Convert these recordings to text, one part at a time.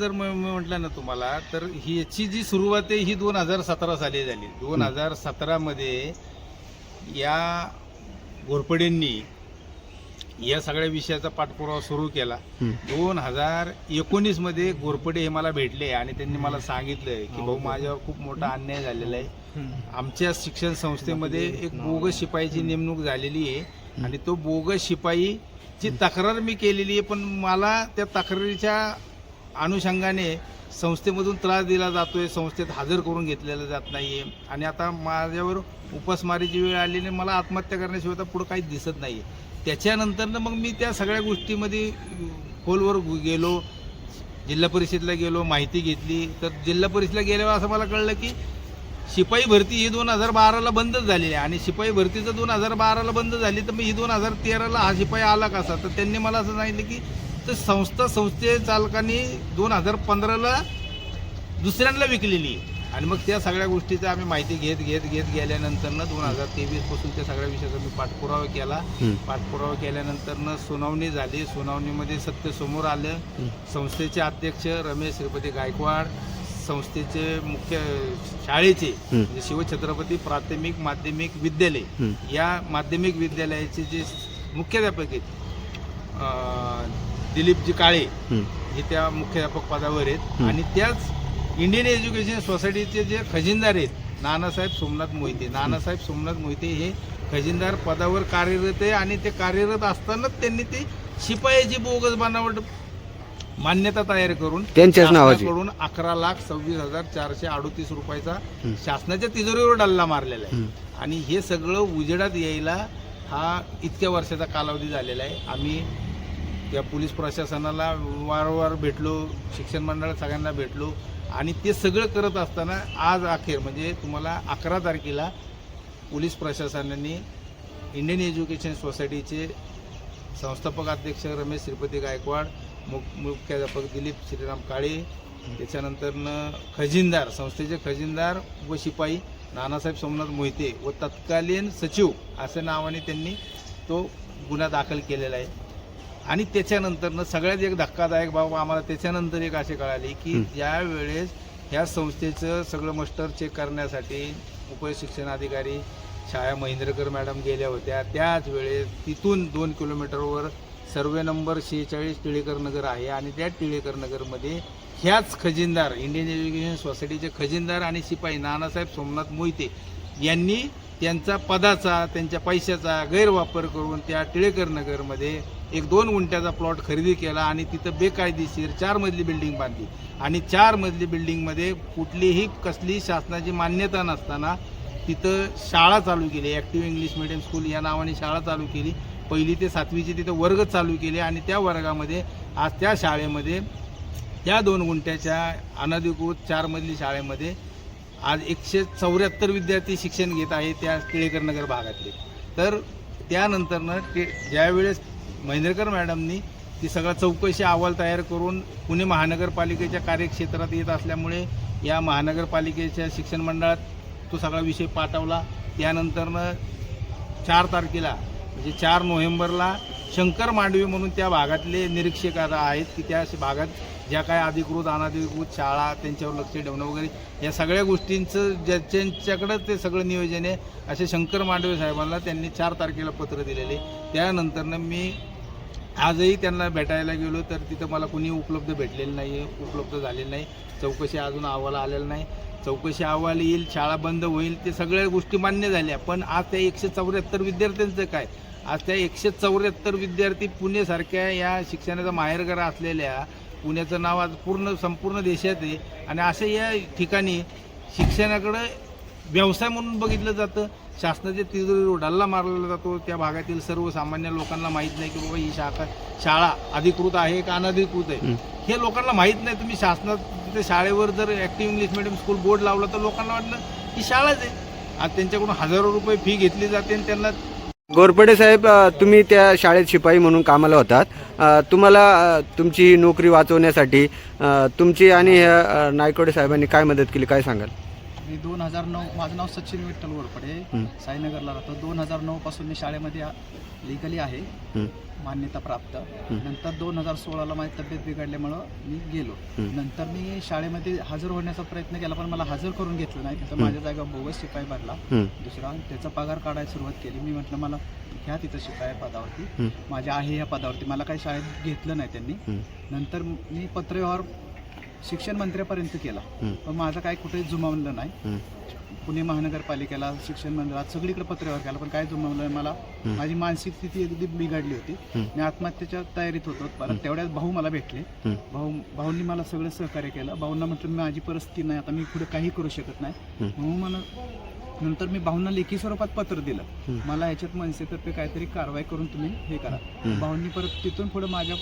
जर मी म्हटलं ना तुम्हाला तर ही याची जी सुरुवात आहे ही दोन हजार सतरा साली झाली. दोन हजार सतरामध्ये या घोरपडेंनी या सगळ्या विषयाचा पाठपुरावा सुरू केला. हं. दोन हजार एकोणीसमध्ये घोरपडे हे मला भेटले आणि त्यांनी मला सांगितलं की भाऊ माझ्यावर खूप मोठा अन्याय झालेला आहे. आमच्या शिक्षण संस्थेमध्ये एक बोगस शिपाईची नेमणूक झालेली आहे आणि तो बोगस शिपाईची तक्रार मी केलेली आहे पण मला त्या तक्रारीच्या अनुषंगाने संस्थेमधून त्रास दिला जातो आहे संस्थेत हजर करून घेतलेलं जात नाही आहे आणि आता माझ्यावर उपासमारीची वेळ आलेली आहे. मला आत्महत्या करण्याशिवाय आता पुढं काहीच दिसत नाही आहे त्याच्यानंतर मग मी त्या सगळ्या गोष्टीमध्ये खोलवर गेलो जिल्हा परिषदला गेलो माहिती घेतली. तर जिल्हा परिषदला गेल्यावर असं मला कळलं की शिपाई भरती ही दोन हजार बाराला बंदच झालेली आहे. आणि शिपाई भरतीचं दोन हजार बाराला बंद झाली तर मग ही दोन हजार तेराला हा शिपाई आला कसा? तर त्यांनी मला असं सांगितलं की तर संस्था संस्थे चालकांनी दोन हजार पंधराला दुसऱ्यांना विकलेली आणि मग त्या सगळ्या गोष्टीचं आम्ही माहिती घेत घेत घेत गेल्यानंतर ना दोन हजार तेवीसपासून त्या सगळ्या विषयाचा मी पाठपुरावा केला. पाठपुरावा केल्यानंतर न सुनावणी झाली सुनावणीमध्ये सत्य समोर आलं. संस्थेचे अध्यक्ष रमेश श्रीपती गायकवाड संस्थेचे मुख्य शाळेचे. म्हणजे शिवछत्रपती प्राथमिक माध्यमिक विद्यालय. या माध्यमिक विद्यालयाचे जे मुख्याध्यापक आहेत दिलीपजी काळे हं. त्या मुख्याध्यापक पदावर आहेत. आणि त्याच इंडियन एज्युकेशन सोसायटीचे जे खजिनदार आहेत नानासाहेब सोमनाथ मोहिते नानासाहेब सोमनाथ मोहिते हे खजिनदार पदावर कार्यरत आहे आणि ते कार्यरत असतानाच त्यांनी ते शिपायाची बोगस बनावट मान्यता तयार करून त्यांच्याच नावाची. शासनाकडून अकरा लाख सव्वीस हजार चारशे अडोतीस रुपयाचा. शासनाच्या तिजोरीवर डल्ला मारलेला आहे. आणि हे सगळं उजेडात यायला हा इतक्या वर्षाचा कालावधी झालेला आहे आम्ही त्या पोलीस प्रशासनाला वारंवार भेटलो शिक्षण मंडळ सगळ्यांना भेटलो आणि ते सगळं करत असताना आज अखेर म्हणजे तुम्हाला अकरा तारखेला पोलीस प्रशासनाने इंडियन एज्युकेशन सोसायटीचे संस्थापक अध्यक्ष रमेश श्रीपती गायकवाड मुख मुख्याध्यापक दिलीप श्रीराम काळे त्याच्यानंतरनं खजिनदार संस्थेचे खजिनदार व शिपाई नानासाहेब सोमनाथ मोहिते व तत्कालीन सचिव अशा नावाने त्यांनी तो गुन्हा दाखल केलेला आहे. आणि त्याच्यानंतरनं सगळ्यात एक धक्कादायक बाब आम्हाला त्याच्यानंतर एक असे कळाले की. ज्या वेळेस ह्या संस्थेचं सगळं मस्टर चेक करण्यासाठी उपशिक्षणाधिकारी छाया महेंद्रकर मॅडम गेल्या होत्या त्याच वेळेस तिथून दोन किलोमीटरवर सर्वे नंबर शेहेचाळीस टिळेकर नगर आहे आणि त्या टिळेकर नगरमध्ये ह्याच खजिनदार इंडियन एज्युकेशन सोसायटीचे खजिनदार आणि शिपाई नानासाहेब सोमनाथ मोहिते यांनी त्यांचा पदाचा त्यांच्या पैशाचा गैरवापर करून त्या टिळेकर नगरमध्ये एक दोन गुंठ्याचा प्लॉट खरेदी केला आणि तिथं बेकायदेशीर चार मजली बिल्डिंग बांधली. आणि चार मजली बिल्डिंगमध्ये कुठलीही कसली शासनाची मान्यता नसताना तिथं शाळा चालू केली. ॲक्टिव्ह इंग्लिश मिडियम स्कूल या नावाने शाळा चालू केली. पहिली ते सातवीचे तिथं वर्ग चालू केले आणि त्या वर्गामध्ये आज त्या शाळेमध्ये त्या दोन गुंठ्याच्या अनधिकृत चार मजली शाळेमध्ये आज एकशे चौऱ्याहत्तर विद्यार्थी शिक्षण घेत आहे त्या टिळेकर नगर भागातले. तर त्यानंतरनं ते ज्यावेळेस महेंद्रकर मॅडमनी ती सगळा चौकशी अहवाल तयार करून पुणे महानगरपालिकेच्या कार्यक्षेत्रात येत असल्यामुळे या महानगरपालिकेच्या शिक्षण मंडळात तो सगळा विषय पाठवला. त्यानंतरनं चार तारखेला म्हणजे चार नोव्हेंबरला शंकर मांडवी म्हणून त्या भागातले निरीक्षक आता आहेत की त्या भागात ज्या काय अधिकृत अनाधिकृत शाळा त्यांच्यावर लक्ष ठेवणं वगैरे या सगळ्या गोष्टींचं ज्याच्याकडं ते सगळं नियोजन आहे असे शंकर मांडवे साहेबांना त्यांनी चार तारखेला पत्र दिलेले. त्यानंतरनं मी आजही त्यांना भेटायला गेलो तर तिथं मला कुणी उपलब्ध भेटलेलं नाही उपलब्ध झालेलं नाही. चौकशी अजून अहवाल आलेला नाही. चौकशी अहवाल येईल शाळा बंद होईल ते सगळ्या गोष्टी मान्य झाल्या. पण आज त्या एकशे चौऱ्याहत्तर विद्यार्थ्यांचं काय? आज त्या एकशे चौऱ्याहत्तर विद्यार्थी पुणेसारख्या या शिक्षणाचा माहेरघर असलेल्या पुण्याचं नाव आज पूर्ण संपूर्ण देशात आहे. आणि असं या ठिकाणी शिक्षणाकडं व्यवसाय म्हणून बघितलं जातं. शासनाच्या तिजोरीवर डल्ला मारलेला जातो. त्या भागातील सर्वसामान्य लोकांना माहीत नाही की बाबा ही शाखा शाळा अधिकृत आहे का अनधिकृत आहे. हे लोकांना माहीत नाही. तुम्ही शासनात त्या शाळेवर जर active English medium school board लावलं तर लोकांना वाटलं की शाळाच आहे. आज त्यांच्याकडून हजारो रुपये फी घेतली जाते आणि त्यांना गोरपडे साहेब तुम्ही त्या शाळेत शिपाई म्हणून कामाला होतात. तुम्हाला तुमची नोकरी वाचवण्यासाठी तुमची आणि नायकोडे साहेबांनी काय मदत केली काय सांगाल? मी दोन हजार नऊ माझं नाव सचिन विठ्ठल हं. साईनगरला राहतो दोन हजार नऊ पासून मी शाळेमध्ये लिगली आहे. मान्यता प्राप्त. नंतर दोन हजार सोळाला माझी तब्येत बिघडल्यामुळं मी गेलो. नंतर मी शाळेमध्ये हजर होण्याचा प्रयत्न केला पण मला हजर करून घेतलं नाही तिथं माझ्या जागा बोगस शिपाई भरला. दुसरा त्याचा पगार काढायला सुरुवात केली मी म्हटलं मला घ्या तिथं शिपाई पदावरती. माझ्या आहे या पदावरती मला काही शाळेत घेतलं नाही त्यांनी. नंतर मी पत्रव्यवहार शिक्षण मंत्र्यापर्यंत केला. पण माझं काय कुठे जुमावलं नाही. पुणे महानगरपालिकेला शिक्षण मंडळात सगळीकडे पत्रव्यवहार केला पण काय जुमावलं मला. माझी मानसिक स्थिती अगदी बिघडली होती. मी आत्महत्येच्या तयारीत होतो परत तेवढ्यात भाऊ मला भेटले. भाऊ भाऊंनी मला सगळं सहकार्य केलं भाऊंना म्हटलं माझी परिस्थिती नाही आता मी पुढे काही करू शकत नाही. म्हणून मला नंतर मी भाऊंना लेखी स्वरूपात पत्र दिलं. मला ह्याच्यात मनसेतर्फे काहीतरी कारवाई करून तुम्ही हे करा. भाऊंनी परत तिथून पुढे माझ्या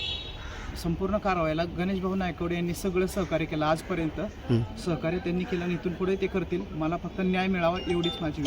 संपूर्ण कारवाईला गणेश भाऊ नायकवडे यांनी सगळं सहकार्य केलं आजपर्यंत. सहकार्य त्यांनी केलं आणि इथून पुढे ते करतील. मला फक्त न्याय मिळावा एवढीच माझी